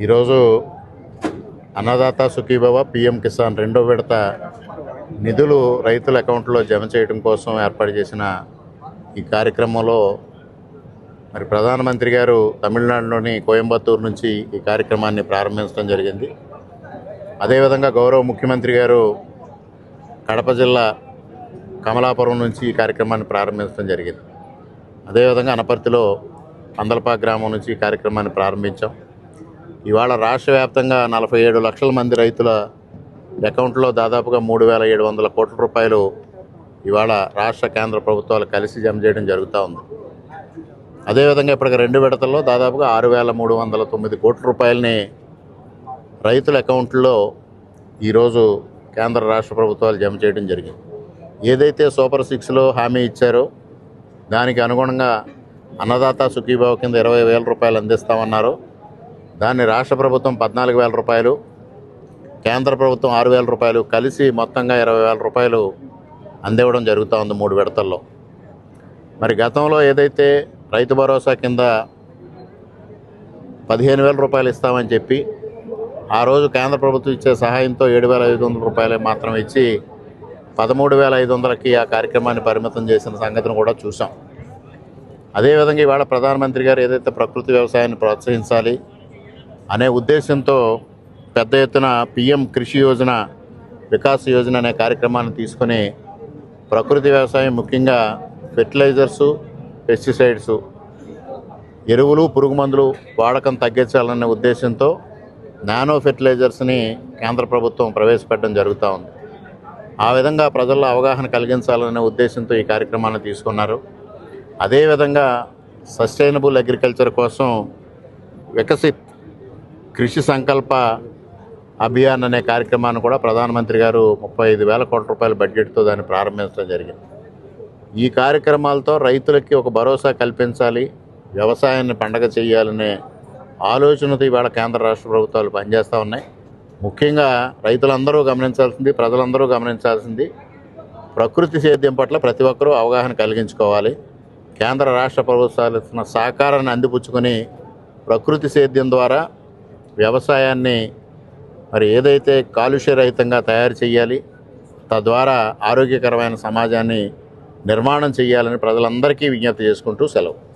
ఈరోజు అన్నదాత సుఖీభవ పిఎం కిసాన్ రెండో విడత నిధులు రైతుల అకౌంట్లో జమ చేయడం కోసం ఏర్పాటు చేసిన ఈ కార్యక్రమంలో మరి ప్రధానమంత్రి గారు తమిళనాడులోని కోయంబత్తూరు నుంచి ఈ కార్యక్రమాన్ని ప్రారంభించడం జరిగింది. అదేవిధంగా గౌరవ ముఖ్యమంత్రి గారు కడప జిల్లా కమలాపురం నుంచి ఈ కార్యక్రమాన్ని ప్రారంభించడం జరిగింది. అదేవిధంగా అనపర్తిలో పందలపా గ్రామం నుంచి ఈ కార్యక్రమాన్ని ప్రారంభించాం. ఇవాళ రాష్ట్ర వ్యాప్తంగా నలభై ఏడు లక్షల మంది రైతుల అకౌంట్లో దాదాపుగా మూడు వేల ఏడు వందల కోట్ల రూపాయలు ఇవాళ రాష్ట్ర కేంద్ర ప్రభుత్వాలు కలిసి జమ చేయడం జరుగుతూ ఉంది. అదేవిధంగా ఇప్పటికి రెండు విడతల్లో దాదాపుగా ఆరు వేల మూడు వందల తొమ్మిది కోట్ల రూపాయలని రైతుల అకౌంట్లో ఈరోజు కేంద్ర రాష్ట్ర ప్రభుత్వాలు జమ చేయడం జరిగింది. ఏదైతే సూపర్ సిక్స్లో హామీ ఇచ్చారో దానికి అనుగుణంగా అన్నదాత సుఖీభావ కింద ఇరవై వేల రూపాయలు అందిస్తామన్నారో. దాన్ని రాష్ట్ర ప్రభుత్వం పద్నాలుగు వేల రూపాయలు కేంద్ర ప్రభుత్వం ఆరు వేల రూపాయలు కలిసి మొత్తంగా ఇరవై వేల రూపాయలు అందివ్వడం జరుగుతూ ఉంది మూడు విడతల్లో. మరి గతంలో ఏదైతే రైతు భరోసా కింద పదిహేను వేల రూపాయలు ఇస్తామని చెప్పి ఆ రోజు కేంద్ర ప్రభుత్వం ఇచ్చే సహాయంతో ఏడు వేల ఐదు వందల రూపాయలు మాత్రం ఇచ్చి పదమూడు వేల ఐదు వందలకి ఆ కార్యక్రమాన్ని పరిమితం చేసిన సంగతిని కూడా చూసాం అదేవిధంగా ఇవాళ ప్రధానమంత్రి గారు ఏదైతే ప్రకృతి వ్యవసాయాన్ని ప్రోత్సహించాలి అనే ఉద్దేశంతో పెద్ద ఎత్తున పిఎం కృషి యోజన వికాస్ యోజన అనే కార్యక్రమాన్ని తీసుకొని ప్రకృతి వ్యవసాయం ముఖ్యంగా ఫెర్టిలైజర్సు పెస్టిసైడ్స్ ఎరువులు పురుగు మందులు వాడకం తగ్గించాలనే ఉద్దేశంతో నానో ఫెర్టిలైజర్స్ని కేంద్ర ప్రభుత్వం ప్రవేశపెట్టడం జరుగుతూ ఉంది. ఆ విధంగా ప్రజల్లో అవగాహన కలిగించాలనే ఉద్దేశంతో ఈ కార్యక్రమాన్ని తీసుకున్నారు. అదేవిధంగా సస్టైనబుల్ అగ్రికల్చర్ కోసం వికసిత్ కృషి సంకల్ప అభియాన్ అనే కార్యక్రమాన్ని కూడా ప్రధానమంత్రి గారు ముప్పై ఐదు వేల కోట్ల రూపాయల బడ్జెట్తో దాన్ని ప్రారంభించడం జరిగింది. ఈ కార్యక్రమాలతో రైతులకి ఒక భరోసా కల్పించాలి వ్యవసాయాన్ని పండగ చేయాలనే ఆలోచనతో ఇవాళ కేంద్ర రాష్ట్ర ప్రభుత్వాలు పనిచేస్తూ ఉన్నాయి. ముఖ్యంగా రైతులందరూ గమనించాల్సింది ప్రజలందరూ గమనించాల్సింది ప్రకృతి సేద్యం పట్ల ప్రతి ఒక్కరూ అవగాహన కలిగించుకోవాలి. కేంద్ర రాష్ట్ర ప్రభుత్వాలు ఇస్తున్న సహకారాన్ని అందిపుచ్చుకొని ప్రకృతి సేద్యం ద్వారా వ్యవసాయాన్ని మరి ఏదైతే కాలుష్య రహితంగా తయారు చేయాలి తద్వారా ఆరోగ్యకరమైన సమాజాన్ని నిర్మాణం చేయాలని ప్రజలందరికీ విజ్ఞప్తి చేసుకుంటూ సెలవు.